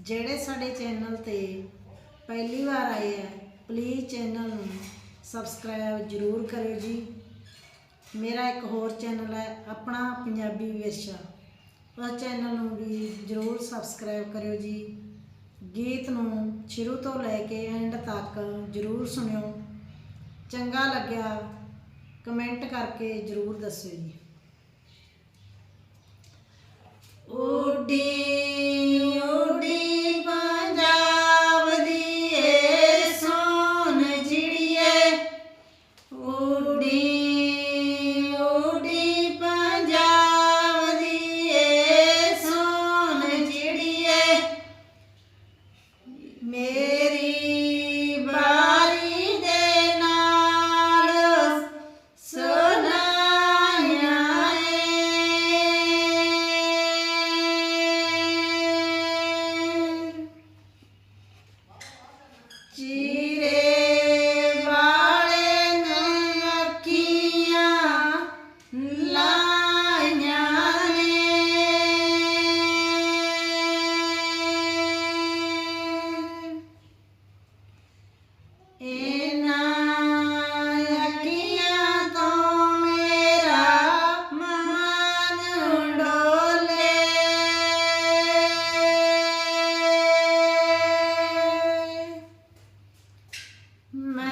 ਜਿਹੜੇ ਸਾਡੇ ਚੈਨਲ ਤੇ ਪਹਿਲੀ ਵਾਰ ਆਏ ਹੈ ਪਲੀਜ਼ ਚੈਨਲ ਨੂੰ ਸਬਸਕ੍ਰਾਈਬ ਜ਼ਰੂਰ ਕਰਿਓ ਜੀ। ਮੇਰਾ ਇੱਕ ਹੋਰ ਚੈਨਲ ਹੈ, ਆਪਣਾ ਪੰਜਾਬੀ ਵਿਰਸਾ। ਉਸ ਚੈਨਲ ਨੂੰ ਵੀ ਜ਼ਰੂਰ ਸਬਸਕ੍ਰਾਈਬ ਕਰਿਓ ਜੀ। ਗੀਤ ਨੂੰ ਸ਼ੁਰੂ ਤੋਂ ਲੈ ਕੇ ਐਂਡ ਤੱਕ ਜ਼ਰੂਰ ਸੁਣਿਓ। ਚੰਗਾ ਲੱਗਿਆ ਕਮੈਂਟ ਕਰਕੇ ਜ਼ਰੂਰ ਦੱਸਿਓ ਜੀ। Oh dear, oh dear. Meh.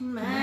Man.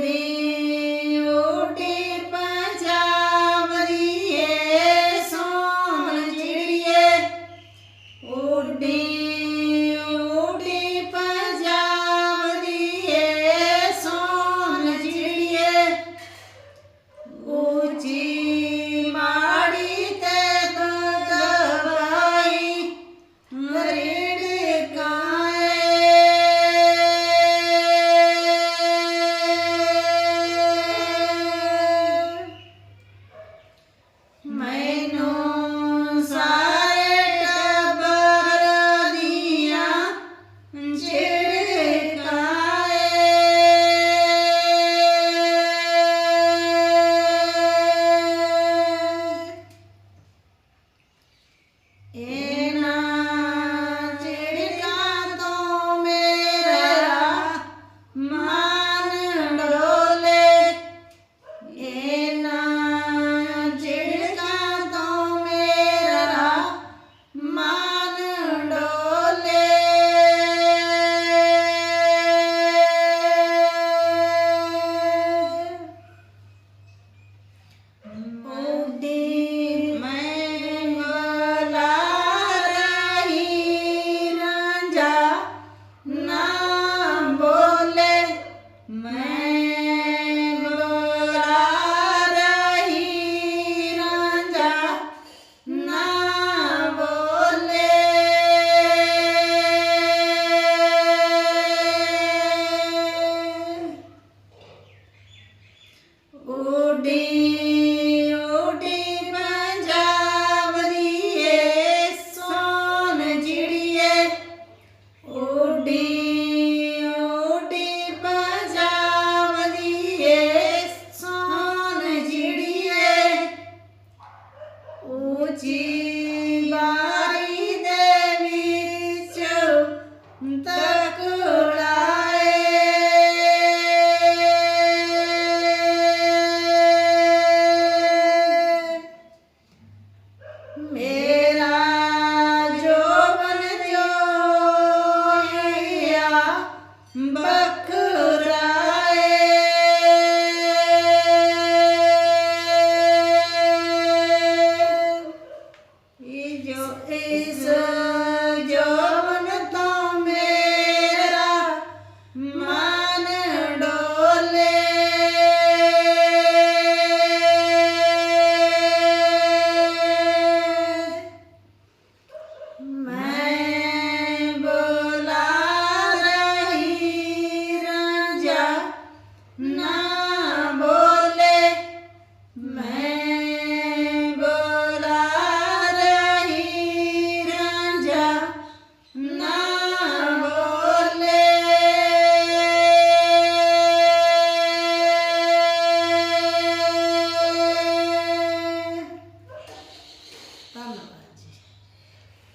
கொண்டே